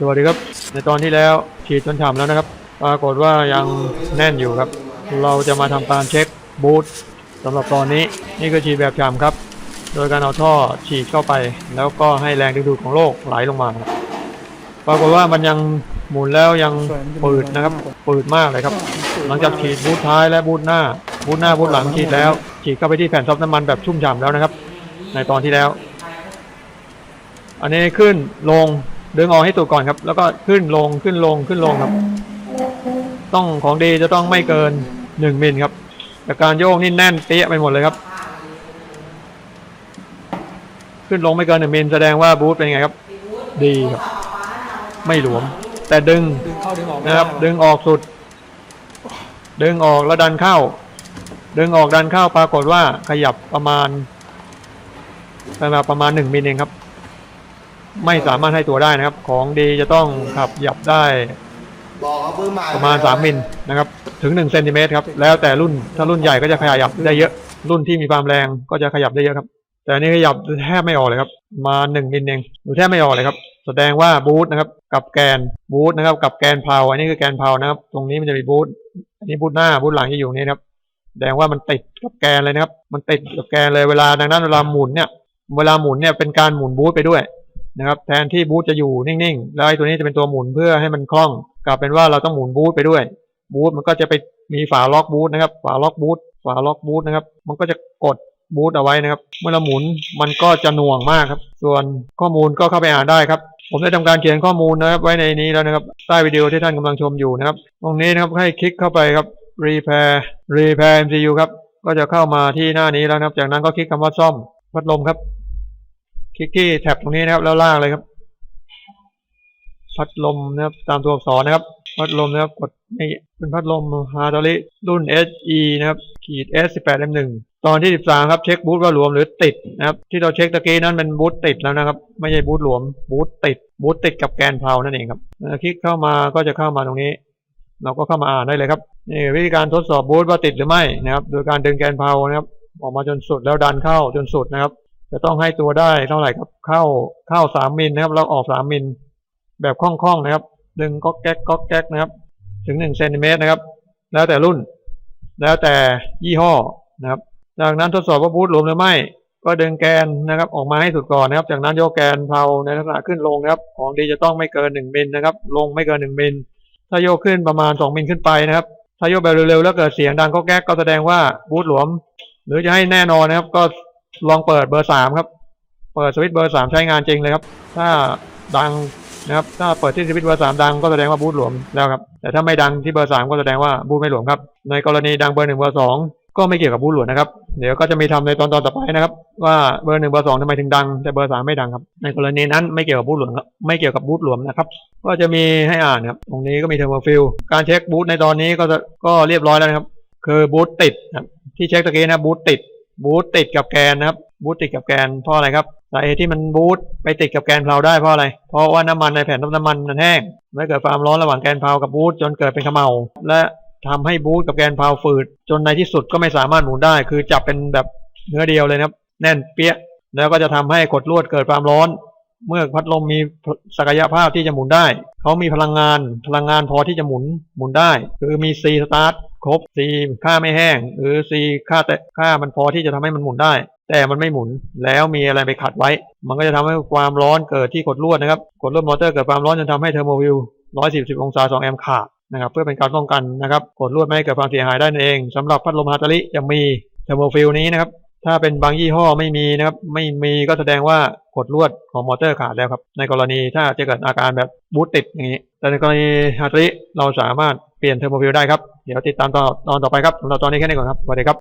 สวัสดีครับ ในตอนที่แล้วฉีดจนฉ่ำแล้วนะครับ ปรากฏว่ายังแน่นอยู่ครับ เราจะมาทำการเช็คบูทสำหรับตอนนี้นี่คือฉีดแบบฉ่ำครับ โดยการเอาท่อฉีดเข้าไป แล้วก็ให้แรงดึงดูดของโลกไหลลงมาครับปรากฏว่ามันยังหมุนแล้วยังปืดนะครับปืดมากเลยครับ หลังจากฉีดบูทท้ายและบูทหน้า บูทหน้าบูทหลังฉีดแล้ว ฉีดเข้าไปที่แผ่นซับน้ำมันแบบชุ่มฉ่ำแล้วนะครับ ในตอนที่แล้ว อันนี้ขึ้นลง ดึงออกให้สุดก่อนครับ แล้วก็ขึ้นลงขึ้นลงขึ้นลงครับ ต้องของดีจะต้องไม่เกินหนึ่งมิลครับ แต่การโยกนี่แน่นเปี้ยไปหมดเลยครับ ขึ้นลงไม่เกินหนึ่งมิลแสดงว่าบูทเป็นไงครับ ดีครับ ไม่หลวม แต่ดึงดงดงออนะครับด้ดึงออกสุด ดึงออกแล้วดันเข้า ดึงออกดันเข้าปรากฏว่าขยับประมาณประมาณประมาณหนึ่งมิลเองครับ ไม่สามารถให้ตัวได้นะครับ ของดีจะต้องขับหยับได้บอกเขาเพิ่งมาประมาณ 3 มิลนะครับ ถึง1เซนติเมตรครับ แล้วแต่รุ่น ถ้ารุ่นใหญ่ก็จะขยับได้เยอะ รุ่นที่มีความแรงก็จะขยับได้เยอะครับ แต่อันนี้ขยับแทบไม่ออกเลยครับ มา 1 มิลเองหรือแทบไม่ออกเลยครับ แสดงว่าบูทนะครับ กับแกนบูทนะครับ กับแกนเพลาอันนี้คือแกนเพลานะครับ ตรงนี้มันจะมีบูท อันนี้บูทหน้าบูทหลังจะอยู่นี้ครับ แสดงว่ามันติดกับแกนเลยนะครับ มันติดกับแกนเลย เวลาดังนั้นเวลาหมุนเนี่ย เวลาหมุนเนี่ยเป็นการหมุนบูทไปด้วย นะครับแทนที่บูทจะอยู่นิ่งๆ แล้วไอ้ตัวนี้จะเป็นตัวหมุนเพื่อให้มันคล่อง กลายเป็นว่าเราต้องหมุนบูทไปด้วย บูทมันก็จะไปมีฝาล็อกบูทนะครับ ฝาล็อกบูทฝาล็อกบูทนะครับ มันก็จะกดบูทเอาไว้นะครับ เมื่อเราหมุนมันก็จะหน่วงมากครับ ส่วนข้อมูลก็เข้าไปอ่านได้ครับ ผมได้ทำการเขียนข้อมูลนะครับ ไว้ในนี้แล้วนะครับ ใต้วิดีโอที่ท่านกำลังชมอยู่นะครับ ตรงนี้นะครับให้คลิกเข้าไปครับ repair repair MCU ครับ ก็จะเข้ามาที่หน้านี้แล้วนะครับ จากนั้นก็คลิกคำว่าซ่อมพัดลมครับ คลิกที่แท็บตรงนี้นะครับ แล้วลากเลยครับ พัดลมนะครับ ตามตัวอักษรนะครับ พัดลมนะครับ กดนี่เป็นพัดลมฮาร์ดอริรุ่น SE นะครับ ขีด S18M1 ตอนที่ 13 ครับ เช็คบูทว่าหลวมหรือติดนะครับ ที่เราเช็คตะกี้นั้นเป็นบูทติดแล้วนะครับ ไม่ใช่บูทหลวม บูทติด บูทติดกับแกนเพลานั่นเองครับ คลิกเข้ามาก็จะเข้ามาตรงนี้ เราก็เข้ามาอ่านได้เลยครับ นี่วิธีการทดสอบบูทว่าติดหรือไม่นะครับ โดยการดึงแกนเพลานะครับ ออกมาจนสุดแล้วดันเข้าจนสุดนะครับ จะต้องให้ตัวได้เท่าไหร่ครับ เข้าเข้าสามมิลนะครับแล้วออกสามมิลแบบคล่องๆนะครับ ดึงก๊อกแก๊กก๊อกแก๊กนะครับ ถึงหนึ่งเซนติเมตรนะครับ แล้วแต่รุ่น แล้วแต่ยี่ห้อนะครับ จากนั้นทดสอบว่าบูทหลวมหรือไม่ ก็ดึงแกนนะครับ ออกมาให้สุดก่อนนะครับ จากนั้นโยกแกนเพลาในลักษณะขึ้นลงนะครับ ของดีจะต้องไม่เกินหนึ่งมิลนะครับ ลงไม่เกินหนึ่งมิล ถ้าโยกขึ้นประมาณสองมิลขึ้นไปนะครับ ถ้าโยกแบบเร็วๆแล้วเกิดเสียงดังก็แก๊กก็แสดงว่าบูทหลวม หรือจะให้แน่นอนนะครับ ก็ ลองเปิดเบอร์สามครับ เปิดสวิตช์เบอร์สามใช้งานจริงเลยครับ ถ้าดังนะครับ ถ้าเปิดที่สวิตช์เบอร์สามดังก็แสดงว่าบูทหลวมแล้วครับ แต่ถ้าไม่ดังที่เบอร์สามก็แสดงว่าบูทไม่หลวมครับ ในกรณีดังเบอร์หนึ่งเบอร์สองก็ไม่เกี่ยวกับบูทหลวมนะครับ เดี๋ยวก็จะมีทำในตอนตอนต่อไปนะครับ ว่าเบอร์หนึ่งเบอร์สองทำไมถึงดัง แต่เบอร์สามไม่ดังครับ ในกรณีนั้นไม่เกี่ยวกับบูทหลวมครับ ไม่เกี่ยวกับบูทหลวมนะครับ ก็จะมีให้อ่านครับ ตรงนี้ก็มีเทอร์โมฟิลการเช็คบูทในตอนนี้ก็จะก็เรียบร้อยแล้วนะครับ คือบูทติดที่เช็คตะกี้นะบูทติด บูทติดกับแกนนะครับบูทติดกับแกนเพราะอะไรครับสาเหตุที่มันบูทไปติดกับแกนเพลาได้เพราะอะไร เพราะว่าน้ำมันในแผ่นน้ำมันมันแห้งไม่เกิดความร้อนระหว่างแกนเพลากับบูทจนเกิดเป็นขมเมาและทำให้บูทกับแกนเพลาฝืด จนในที่สุดก็ไม่สามารถหมุนได้ คือจับเป็นแบบเนื้อเดียวเลยนะครับ แน่นเปี้ยแล้วก็จะทำให้กดลวดเกิดความร้อน เมื่อพัดลมมีศักยภาพที่จะหมุนได้ เขามีพลังงานพลังงานพอที่จะหมุนหมุนได้ คือมี C start ครบ C ค่าไม่แห้ง หรือ C ค่าแต่ค่ามันพอที่จะทำให้มันหมุนได้ แต่มันไม่หมุนแล้วมีอะไรไปขัดไว้ มันก็จะทำให้ความร้อนเกิดที่กดลวดนะครับกดลวดมอเตอร์เกิดความร้อนจนทำให้เทอร์โมวิล140 องศา 2 แอมป์ขาดนะครับเพื่อเป็นการป้องกันนะครับกดลวดไม่ให้เกิดความเสียหายได้นั่นเองสำหรับพัดลมฮาตาริจะมีเทอร์โมฟิลนี้นะครับถ้าเป็นบางยี่ห้อไม่มีนะครับไม่มีก็แสดงว่ากดลวดของมอเตอร์ขาดแล้วครับในกรณีถ้าจะเกิดอาการแบบบูตติดอย่างนี้ แต่ในกรณีฮาตาริเราสามารถเปลี่ยนเทอร์โมฟิลได้ครับ เดี๋ยวติดตามตอนต่อไปครับสำหรับตอนนี้แค่นี้ก่อนครับสวัสดีครับ